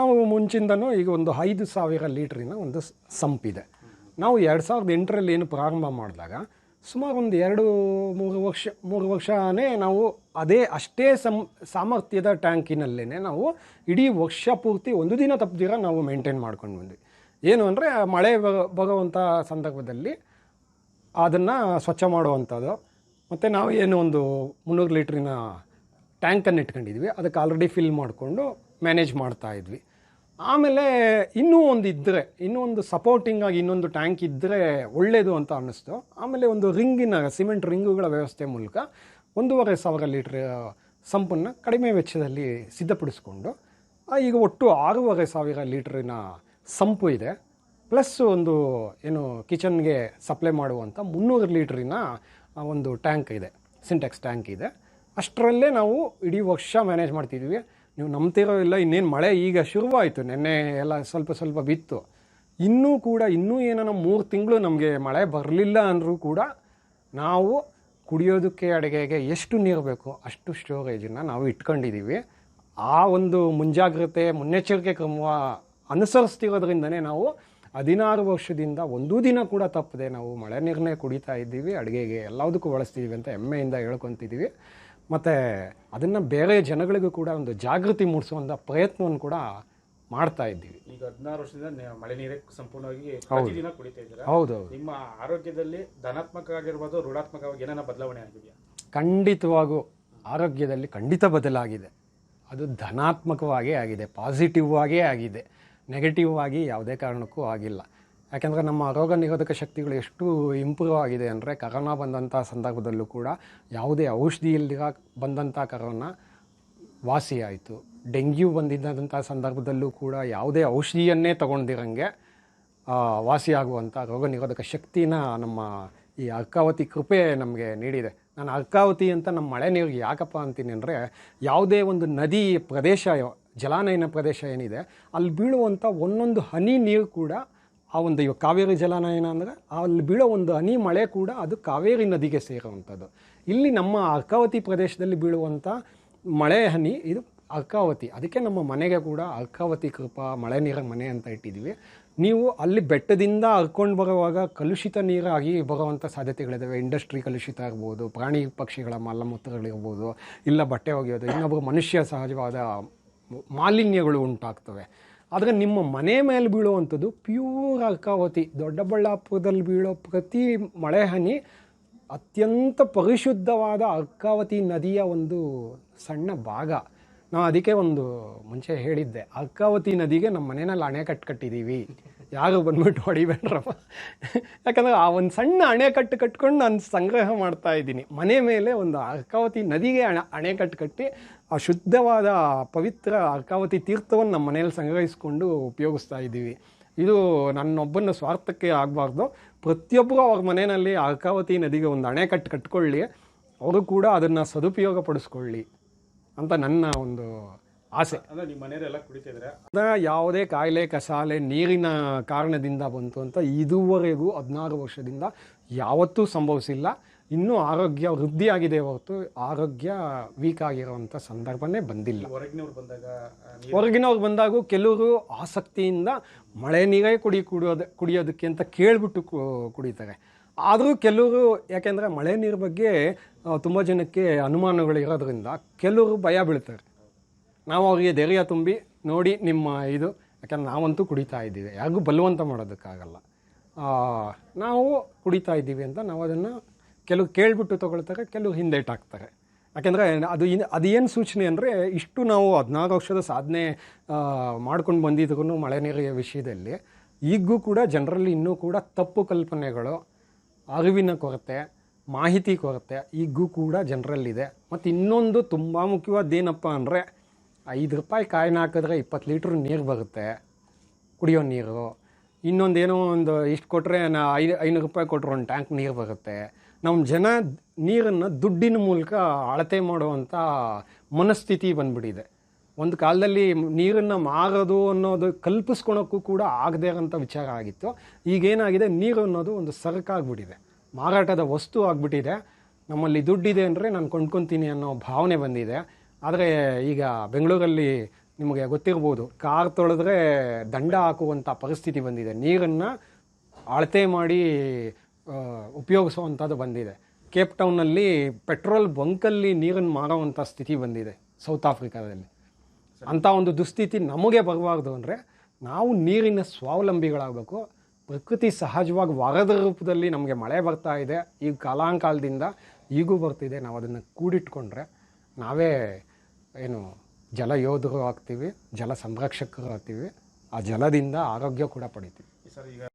ನಾವು ಮುಂಚಿಂದನೂ ಈಗ ಒಂದು ಐದು ಸಾವಿರ ಲೀಟ್ರಿನ ಒಂದು ಸಂಪಿದೆ ನಾವು ಎರಡು ಸಾವಿರದ ಎಂಟರಲ್ಲಿ ಏನು ಪ್ರಾರಂಭ ಮಾಡಿದಾಗ ಸುಮಾರು ಒಂದು ಎರಡು ಮೂರು ವರ್ಷ, ಮೂರು ವರ್ಷನೇ ನಾವು ಅದೇ ಅಷ್ಟೇ ಸಂ, ಸಾಮರ್ಥ್ಯದ ಟ್ಯಾಂಕಿನಲ್ಲೇ ನಾವು ಇಡೀ ವರ್ಷ ಪೂರ್ತಿ ಒಂದು ದಿನ ತಪ್ಪದಿರ ನಾವು ಮೇಂಟೈನ್ ಮಾಡ್ಕೊಂಡು ಬಂದ್ವಿ. ಏನು ಅಂದರೆ ಮಳೆ ಬರುವಂಥ ಸಂದರ್ಭದಲ್ಲಿ ಅದನ್ನು ಸ್ವಚ್ಛ ಮಾಡುವಂಥದ್ದು. ಮತ್ತು ನಾವು ಏನು ಒಂದು ಮುನ್ನೂರು ಲೀಟ್ರಿನ ಟ್ಯಾಂಕನ್ನು ಇಟ್ಕೊಂಡಿದ್ವಿ. ಅದಕ್ಕೆ ಆಲ್ರೆಡಿ ಫಿಲ್ ಮಾಡಿಕೊಂಡು ಮ್ಯಾನೇಜ್ ಮಾಡ್ತಾ ಇದ್ವಿ. ಆಮೇಲೆ ಇನ್ನೂ ಒಂದು ಇದ್ದರೆ ಇನ್ನೂ ಒಂದು ಸಪೋರ್ಟಿಂಗ್ ಆಗಿ ಇನ್ನೊಂದು ಟ್ಯಾಂಕ್ ಇದ್ದರೆ ಒಳ್ಳೆಯದು ಅಂತ ಅನ್ನಿಸ್ತು. ಆಮೇಲೆ ಒಂದು ರಿಂಗಿನ ಸಿಮೆಂಟ್ ರಿಂಗುಗಳ ವ್ಯವಸ್ಥೆ ಮೂಲಕ ಒಂದೂವರೆ ಸಾವಿರ ಲೀಟ್ರ್ ಸಂಪನ್ನು ಕಡಿಮೆ ವೆಚ್ಚದಲ್ಲಿ ಸಿದ್ಧಪಡಿಸಿಕೊಂಡು ಈಗ ಒಟ್ಟು ಆರೂವರೆ ಸಾವಿರ ಲೀಟ್ರಿನ ಸಂಪು ಇದೆ. ಪ್ಲಸ್ ಒಂದು, ಏನು, ಕಿಚನ್ಗೆ ಸಪ್ಲೈ ಮಾಡುವಂಥ ಮುನ್ನೂರು ಲೀಟ್ರಿನ ಒಂದು ಟ್ಯಾಂಕ್ ಇದೆ ಸಿಂಟೆಕ್ಸ್ ಟ್ಯಾಂಕ್ ಇದೆ. ಅಷ್ಟರಲ್ಲೇ ನಾವು ಇಡೀ ವರ್ಷ ಮ್ಯಾನೇಜ್ ಮಾಡ್ತಿದ್ವಿ. ನೀವು ನಂಬ್ತಿರೋ ಇಲ್ಲ, ಇನ್ನೇನು ಮಳೆ ಈಗ ಶುರುವಾಯಿತು, ನೆನ್ನೆ ಎಲ್ಲ ಸ್ವಲ್ಪ ಸ್ವಲ್ಪ ಬಿತ್ತು. ಇನ್ನೂ ಕೂಡ, ಇನ್ನೂ ಏನೋ ಮೂರು ತಿಂಗಳು ನಮಗೆ ಮಳೆ ಬರಲಿಲ್ಲ ಅಂದರೂ ಕೂಡ ನಾವು ಕುಡಿಯೋದಕ್ಕೆ ಅಡುಗೆಗೆ ಎಷ್ಟು ನೀರು ಬೇಕು ಅಷ್ಟು ಸ್ಟೋರೇಜನ್ನು ನಾವು ಇಟ್ಕೊಂಡಿದ್ದೀವಿ ಆ ಒಂದು ಮುಂಜಾಗ್ರತೆ, ಮುನ್ನೆಚ್ಚರಿಕೆ ಕ್ರಮ ಅನುಸರಿಸ್ತಿರೋದ್ರಿಂದನೇ ನಾವು ಹದಿನಾರು ವರ್ಷದಿಂದ ಒಂದು ದಿನ ಕೂಡ ತಪ್ಪದೆ ನಾವು ಮಳೆ ನೀರನ್ನೇ ಕುಡಿತಾ ಇದ್ದೀವಿ, ಅಡುಗೆಗೆ ಎಲ್ಲದಕ್ಕೂ ಬಳಸ್ತಿದ್ದೀವಿ ಅಂತ ಹೆಮ್ಮೆಯಿಂದ ಹೇಳ್ಕೊತಿದ್ದೀವಿ ಮತ್ತು ಅದನ್ನು ಬೇರೆ ಜನಗಳಿಗೂ ಕೂಡ ಒಂದು ಜಾಗೃತಿ ಮೂಡಿಸುವಂಥ ಪ್ರಯತ್ನವನ್ನು ಕೂಡ ಮಾಡ್ತಾ ಇದ್ದೀವಿ. ಈಗ ಹದಿನಾರು ವರ್ಷದಿಂದ ಮಳೆ ನೀರೇ ಸಂಪೂರ್ಣವಾಗಿ ಪ್ರತಿದಿನ ಕುಡಿತಾ ಇದ್ದೀರಾ? ಹೌದು ನಿಮ್ಮ ಆರೋಗ್ಯದಲ್ಲಿ ಧನಾತ್ಮಕ ಆಗಿರ್ಬೋದು ಋಣಾತ್ಮಕವಾಗಿ ಏನಾರ ಬದಲಾವಣೆ ಆಗಿದೆಯಾ? ಖಂಡಿತವಾಗೂ ಆರೋಗ್ಯದಲ್ಲಿ ಖಂಡಿತ ಬದಲಾಗಿದೆ. ಅದು ಧನಾತ್ಮಕವಾಗೇ ಆಗಿದೆ ಪಾಸಿಟಿವ್ ಆಗೇ ಆಗಿದೆ. ನೆಗೆಟಿವ್ ಆಗಿ ಯಾವುದೇ ಕಾರಣಕ್ಕೂ ಆಗಿಲ್ಲ. ಯಾಕೆಂದರೆ ನಮ್ಮ ರೋಗ ನಿರೋಧಕ ಶಕ್ತಿಗಳು ಎಷ್ಟು ಇಂಪ್ರೂವ್ ಆಗಿದೆ ಅಂದರೆ ಕರೋನಾ ಬಂದಂಥ ಸಂದರ್ಭದಲ್ಲೂ ಕೂಡ ಯಾವುದೇ ಔಷಧಿ ಇಲ್ದಿರ ಬಂದಂಥ ಕರೋನಾ ವಾಸಿಯಾಯಿತು. ಡೆಂಗ್ಯೂ ಬಂದಿದ್ದಂಥ ಸಂದರ್ಭದಲ್ಲೂ ಕೂಡ ಯಾವುದೇ ಔಷಧಿಯನ್ನೇ ತಗೊಂಡಿರಂಗೆ ವಾಸಿಯಾಗುವಂಥ ರೋಗ ನಿರೋಧಕ ಶಕ್ತಿನ ನಮ್ಮ ಈ ಅರ್ಕಾವತಿ ಕೃಪೆ ನಮಗೆ ನೀಡಿದೆ. ನಾನು ಅರ್ಕಾವತಿ ಅಂತ ನಮ್ಮ ಮಳೆ ನೀರಿಗೆ ಯಾಕಪ್ಪ ಅಂತೀನಿ ಅಂದರೆ ಯಾವುದೇ ಒಂದು ನದಿ ಪ್ರದೇಶ, ಜಲಾನಯನ ಪ್ರದೇಶ ಏನಿದೆ, ಅಲ್ಲಿ ಬೀಳುವಂಥ ಒಂದೊಂದು ಹನಿ ನೀರು ಕೂಡ ಆ ಒಂದು ಇವಾಗ ಕಾವೇರಿ ಜಲಾನಯನ ಅಂದರೆ ಅಲ್ಲಿ ಬೀಳೋ ಒಂದು ಹನಿ ಮಳೆ ಕೂಡ ಅದು ಕಾವೇರಿ ನದಿಗೆ ಸೇರುವಂಥದ್ದು. ಇಲ್ಲಿ ನಮ್ಮ ಅರ್ಕಾವತಿ ಪ್ರದೇಶದಲ್ಲಿ ಬೀಳುವಂಥ ಮಳೆ ಹನಿ ಇದು ಅರ್ಕಾವತಿ. ಅದಕ್ಕೆ ನಮ್ಮ ಮನೆಗೆ ಕೂಡ ಅರ್ಕಾವತಿ ಕೃಪಾ, ಮಳೆ ನೀರ ಮನೆ ಅಂತ ಇಟ್ಟಿದ್ದೀವಿ. ನೀವು ಅಲ್ಲಿ ಬೆಟ್ಟದಿಂದ ಹರ್ಕೊಂಡು ಬರುವಾಗ ಕಲುಷಿತ ನೀರಾಗಿ ಬರುವಂಥ ಸಾಧ್ಯತೆಗಳಿದ್ದಾವೆ ಇಂಡಸ್ಟ್ರಿ ಕಲುಷಿತ ಇರ್ಬೋದು ಪ್ರಾಣಿ ಪಕ್ಷಿಗಳ ಮಲಮೂತ್ರಗಳಿರ್ಬೋದು, ಇಲ್ಲ ಬಟ್ಟೆ ಒಗೆಯೋದು ಇನ್ನೊಬ್ಬರು ಮನುಷ್ಯ ಸಹಜವಾದ ಮಾಲಿನ್ಯಗಳು ಉಂಟಾಗ್ತವೆ. ಆದರೆ ನಿಮ್ಮ ಮನೆ ಮೇಲೆ ಬೀಳುವಂಥದ್ದು ಪ್ಯೂರ್ ಅರ್ಕಾವತಿ. ದೊಡ್ಡಬಳ್ಳಾಪುರದಲ್ಲಿ ಬೀಳೋ ಪ್ರತಿ ಮಳೆ ಹನಿ ಅತ್ಯಂತ ಪರಿಶುದ್ಧವಾದ ಅರ್ಕಾವತಿ ನದಿಯ ಒಂದು ಸಣ್ಣ ಭಾಗ. ನಾವು ಅದಕ್ಕೆ ಒಂದು ಮುಂಚೆ ಹೇಳಿದ್ದೆ. ಅರ್ಕಾವತಿ ನದಿಗೆ ನಮ್ಮ ಮನೆಯಲ್ಲಿ ಅಣೆಕಟ್ಟು ಕಟ್ಟಿದ್ದೀವಿ. ಯಾರು ಬಂದ್ಬಿಟ್ಟು ಹೊಡಿಬೇಡ್ರಪ್ಪ. ಯಾಕಂದರೆ ಆ ಒಂದು ಸಣ್ಣ ಅಣೆಕಟ್ಟು ಕಟ್ಕೊಂಡು ನಾನು ಸಂಗ್ರಹ ಮಾಡ್ತಾ ಇದ್ದೀನಿ. ಮನೆ ಮೇಲೆ ಒಂದು ಅರ್ಕಾವತಿ ನದಿಗೆ ಅಣೆ ಅಣೆಕಟ್ಟು ಕಟ್ಟಿ ಆ ಶುದ್ಧವಾದ ಪವಿತ್ರ ಅರ್ಕಾವತಿ ತೀರ್ಥವನ್ನು ನಮ್ಮ ಮನೆಯಲ್ಲಿ ಸಂಗ್ರಹಿಸಿಕೊಂಡು ಉಪಯೋಗಿಸ್ತಾ ಇದ್ದೀವಿ. ಇದು ನನ್ನೊಬ್ಬನ ಸ್ವಾರ್ಥಕ್ಕೆ ಆಗಬಾರ್ದು. ಪ್ರತಿಯೊಬ್ಬರು ಅವ್ರ ಮನೆಯಲ್ಲಿ ಅರ್ಕಾವತಿ ನದಿಗೆ ಒಂದು ಅಣೆಕಟ್ಟು ಕಟ್ಕೊಳ್ಳಿ. ಅವರು ಕೂಡ ಅದನ್ನು ಸದುಪಯೋಗ ಪಡಿಸ್ಕೊಳ್ಳಿ ಅಂತ ನನ್ನ ಒಂದು ಆಸೆ. ಯಾವುದೇ ಕಾಯಿಲೆ ಕಸಾಲೆ ನೀರಿನ ಕಾರಣದಿಂದ ಬಂತು ಅಂತ ಇದುವರೆಗೂ ಹದಿನಾರು ವರ್ಷದಿಂದ ಯಾವತ್ತೂ ಸಂಭವಿಸಿಲ್ಲ. ಇನ್ನೂ ಆರೋಗ್ಯ ವೃದ್ಧಿಯಾಗಿದೆ ಹೊರತು ಆರೋಗ್ಯ ವೀಕ್ ಆಗಿರುವಂಥ ಸಂದರ್ಭನೇ ಬಂದಿಲ್ಲ. ಹೊರಗಿನವ್ರು ಬಂದಾಗ ಹೊರಗಿನವ್ರು ಬಂದಾಗೂ ಕೆಲವರು ಆಸಕ್ತಿಯಿಂದ ಮಳೆ ನೀರೇ ಕುಡಿ ಕುಡಿಯೋದು ಕುಡಿಯೋದಕ್ಕೆ ಅಂತ ಕೇಳಿಬಿಟ್ಟು ಕುಡಿತಾರೆ. ಆದರೂ ಕೆಲವರು ಯಾಕೆಂದರೆ ಮಳೆ ನೀರು ಬಗ್ಗೆ ತುಂಬ ಜನಕ್ಕೆ ಅನುಮಾನಗಳು ಇರೋದ್ರಿಂದ ಕೆಲವರು ಭಯ ಬೀಳ್ತಾರೆ. ನಾವು ಅವರಿಗೆ ಧೈರ್ಯ ತುಂಬಿ ನೋಡಿ ನಿಮ್ಮ ಇದು. ಯಾಕಂದ್ರೆ ನಾವಂತೂ ಕುಡಿತಾ ಇದ್ದೀವಿ. ಯಾರಿಗೂ ಬಲವಂತ ಮಾಡೋದಕ್ಕಾಗಲ್ಲ. ನಾವು ಕುಡಿತಾ ಇದ್ದೀವಿ ಅಂತ ನಾವು ಅದನ್ನು ಕೆಲವು ಕೇಳಿಬಿಟ್ಟು ತೊಗೊಳ್ತಾರೆ, ಕೆಲವು ಹಿಂದೇಟಾಕ್ತಾರೆ ಯಾಕೆಂದರೆ ಅದು ಇನ್ ಅದೇನು ಸೂಚನೆ ಅಂದರೆ ಇಷ್ಟು ನಾವು ಹದಿನಾರು ವರ್ಷದ ಸಾಧನೆ ಮಾಡ್ಕೊಂಡು ಬಂದಿದ್ರು ಮಳೆ ನೀರಿನ ವಿಷಯದಲ್ಲಿ ಈಗೂ ಕೂಡ ಜನರಲ್ಲಿ ಇನ್ನೂ ಕೂಡ ತಪ್ಪು ಕಲ್ಪನೆಗಳು, ಅರಿವಿನ ಕೊರತೆ, ಮಾಹಿತಿ ಕೊರತೆ ಈಗೂ ಕೂಡ ಜನರಲ್ಲಿದೆ. ಮತ್ತು ಇನ್ನೊಂದು ತುಂಬ ಏನಪ್ಪ ಅಂದರೆ ಐದು ರೂಪಾಯಿ ಕಾಯಿನ ಹಾಕಿದ್ರೆ ಇಪ್ಪತ್ತು ಲೀಟ್ರ್ ನೀರು ಬರುತ್ತೆ, ಕುಡಿಯೋ ನೀರು. ಇನ್ನೊಂದೇನೋ ಒಂದು ಇಷ್ಟು ಕೊಟ್ಟರೆ ನಾ ಐದು, ಐನೂರು ರೂಪಾಯಿ ಕೊಟ್ಟರೆ ಒಂದು ಟ್ಯಾಂಕ್ ನೀರು ಬರುತ್ತೆ. ನಮ್ಮ ಜನ ನೀರನ್ನು ದುಡ್ಡಿನ ಮೂಲಕ ಅಳತೆ ಮಾಡುವಂಥ ಮನಸ್ಥಿತಿ ಬಂದ್ಬಿಟ್ಟಿದೆ. ಒಂದು ಕಾಲದಲ್ಲಿ ನೀರನ್ನು ಮಾರೋದು ಅನ್ನೋದು ಕಲ್ಪಿಸ್ಕೊಳೋಕ್ಕೂ ಕೂಡ ಆಗದೆ ಇರೋಂಥ ವಿಚಾರ ಆಗಿತ್ತು. ಈಗೇನಾಗಿದೆ, ನೀರು ಅನ್ನೋದು ಒಂದು ಸರಕಾಗ್ಬಿಟ್ಟಿದೆ ಮಾರಾಟದ ವಸ್ತು ಆಗಿಬಿಟ್ಟಿದೆ. ನಮ್ಮಲ್ಲಿ ದುಡ್ಡಿದೆ ಅಂದರೆ ನಾನು ಕೊಂಡ್ಕೊತೀನಿ ಅನ್ನೋ ಭಾವನೆ ಬಂದಿದೆ. ಆದರೆ ಈಗ ಬೆಂಗಳೂರಲ್ಲಿ ನಿಮಗೆ ಗೊತ್ತಿರ್ಬೋದು, ಕಾರ್ ತೊಳೆದ್ರೆ ದಂಡ ಹಾಕುವಂಥ ಪರಿಸ್ಥಿತಿ ಬಂದಿದೆ. ನೀರನ್ನು ಅಳತೆ ಮಾಡಿ ಉಪಯೋಗಿಸುವಂಥದ್ದು ಬಂದಿದೆ. ಕೇಪ್ ಟೌನಲ್ಲಿ ಪೆಟ್ರೋಲ್ ಬಂಕಲ್ಲಿ ನೀರನ್ನು ಮಾರೋವಂಥ ಸ್ಥಿತಿ ಬಂದಿದೆ ಸೌತ್ ಆಫ್ರಿಕಾದಲ್ಲಿ. ಅಂಥ ಒಂದು ದುಸ್ಥಿತಿ ನಮಗೆ ಬರಬಾರ್ದು ಅಂದರೆ ನಾವು ನೀರಿನ ಸ್ವಾವಲಂಬಿಗಳಾಗಬೇಕು. ಪ್ರಕೃತಿ ಸಹಜವಾಗಿ ವರದ ರೂಪದಲ್ಲಿ ನಮಗೆ ಮಳೆ ಬರ್ತಾ ಇದೆ. ಈಗ ಕಾಲಾಂಕಾಲದಿಂದ ಈಗೂ ಬರ್ತಿದೆ. ನಾವು ಅದನ್ನು ಕೂಡಿಟ್ಕೊಂಡ್ರೆ ನಾವೇ ಏನು ಜಲ ಯೋಧರು ಆಗ್ತೀವಿ ಜಲ ಸಂರಕ್ಷಕರು ಆಗ್ತೀವಿ ಆ ಜಲದಿಂದ ಆರೋಗ್ಯ ಕೂಡ ಪಡಿತೀವಿ. ಸರ್